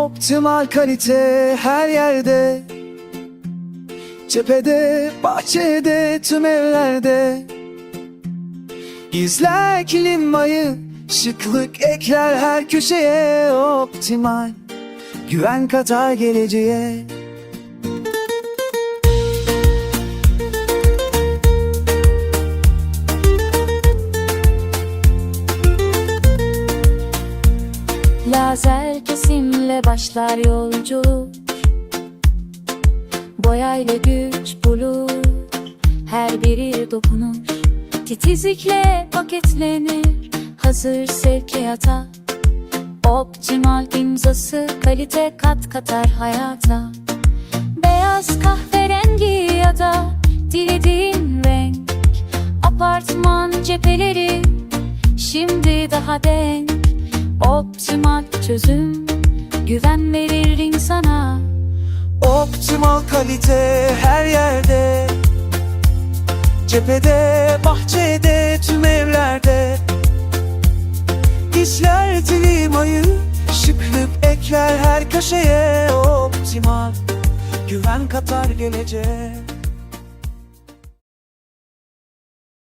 Optimal kalite her yerde. Cephede, bahçede, tüm evlerde. İzler klimayı Şıklık ekler her köşeye. Optimal Güven katar geleceğe Lazer kesimle başlar yolculuk. Boyayla güç bulur. Her biri dokunuş Titizlikle paketlenir. Hazır sevkiyata Optimal imzası Kalite kat katar hayata. Beyaz kahverengi ya da Dilediğin renk. Apartman cepheleri Şimdi daha denk Optimal çözüm Güven verir insana. Optimal kalite her yerde. Cephede, bahçede, tüm evlerde. İşler klimayı Şıklık ekler her köşeye. Optimal Güven katar geleceğe